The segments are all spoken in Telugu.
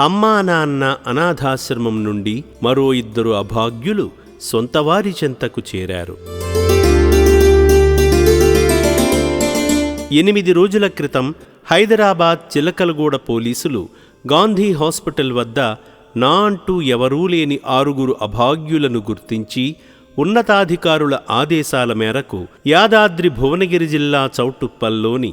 అమ్మా నాన్న అనాథాశ్రమం నుండి మరో ఇద్దరు అభాగ్యులు సొంతవారి చెంతకు చేరారు. ఎనిమిది రోజుల క్రితం హైదరాబాద్ చిలకలగూడ పోలీసులు గాంధీ హాస్పిటల్ వద్ద నా అంటూ ఎవరూ లేని ఆరుగురు అభాగ్యులను గుర్తించి ఉన్నతాధికారుల ఆదేశాల మేరకు యాదాద్రి భువనగిరి జిల్లా చౌటుప్పల్లోని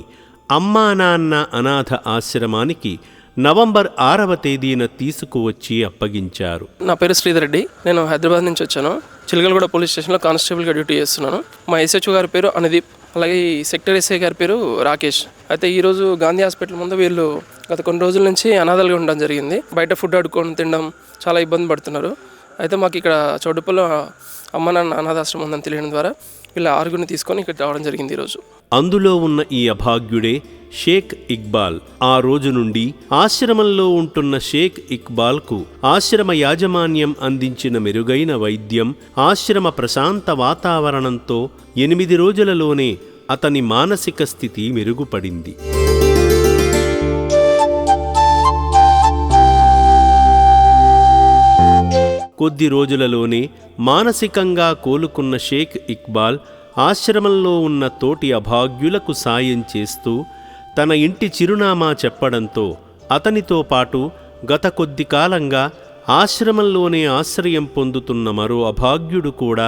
అమ్మా నాన్న అనాథ ఆశ్రమానికి నవంబర్ ఆరవ తేదీన తీసుకువచ్చి అప్పగించారు. నా పేరు శ్రీధర్ రెడ్డి. నేను హైదరాబాద్ నుంచి వచ్చాను. చిలకలగూడ పోలీస్ స్టేషన్లో కానిస్టేబుల్గా డ్యూటీ చేస్తున్నాను. మా ఎస్హెచ్ఓ గారి పేరు అనుదీప్. అలాగే ఈ సెక్టర్ ఎస్ఐ గారి పేరు రాకేష్. అయితే ఈరోజు గాంధీ హాస్పిటల్ ముందు వీళ్ళు గత కొన్ని రోజుల నుంచి అనాథలుగా ఉండడం జరిగింది. బయట ఫుడ్ ఆడుకొని తినడం చాలా ఇబ్బంది పడుతున్నారు. అయితే మాకు ఇక్కడ చౌడుపల్లో అమ్మ నాన్న అనాథాశ్రమం ఉందని తెలియడం ద్వారా వీళ్ళ ఆరుగురిని తీసుకొని ఇక్కడ రావడం జరిగింది ఈరోజు అందులో ఉన్న ఈ అభాగ్యుడే షేక్ ఇక్బాల్. ఆ రోజు నుండి ఆశ్రమంలో ఉంటున్న షేక్ ఇక్బాల్కు ఆశ్రమ యాజమాన్యం అందించిన మెరుగైన వైద్యం ఆశ్రమ ప్రశాంత వాతావరణంతో ఎనిమిది రోజులలోనే అతని మానసిక స్థితి మెరుగుపడింది. కొద్ది రోజులలోనే మానసికంగా కోలుకున్న షేక్ ఇక్బాల్ ఆశ్రమంలో ఉన్న తోటి అభాగ్యులకు సాయం చేస్తూ తన ఇంటి చిరునామా చెప్పడంతో అతనితో పాటు గత కొద్ది కాలంగా ఆశ్రమంలోనే ఆశ్రయం పొందుతున్న మరో అభాగ్యుడు కూడా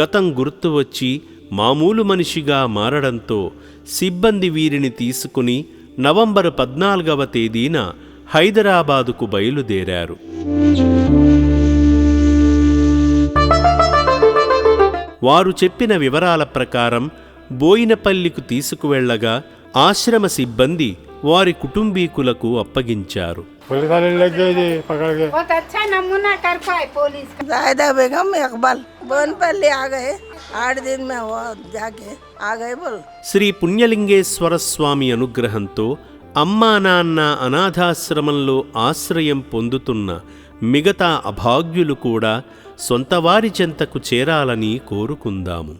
గతం గుర్తు వచ్చి మామూలు మనిషిగా మారడంతో సిబ్బంది వీరిని తీసుకుని నవంబర్ పద్నాలుగవ తేదీన హైదరాబాదుకు బయలుదేరారు. వారు చెప్పిన వివరాల ప్రకారం బోయినపల్లికు తీసుకువెళ్లగా ఆశ్రమ సిబ్బంది వారి కుటుంబీకులకు అప్పగించారు पुलिस वाले लग गए जी पकड़ के बहुत अच्छा नमूना कर पाए पुलिस का जायदा बेगम इकबाल बोनपल्ली आ गए आठ दिन में वो जाके आ गए बोल శ్రీ పుణ్యలింగేశ్వర స్వామి అనుగ్రహంతో అమ్మా నాన్న అనాథాశ్రమంలో ఆశ్రయం పొందుతున్న మిగతా అభాగ్యులు కూడా సొంతవారి చెంతకు చేరాలని కోరుకుందాము.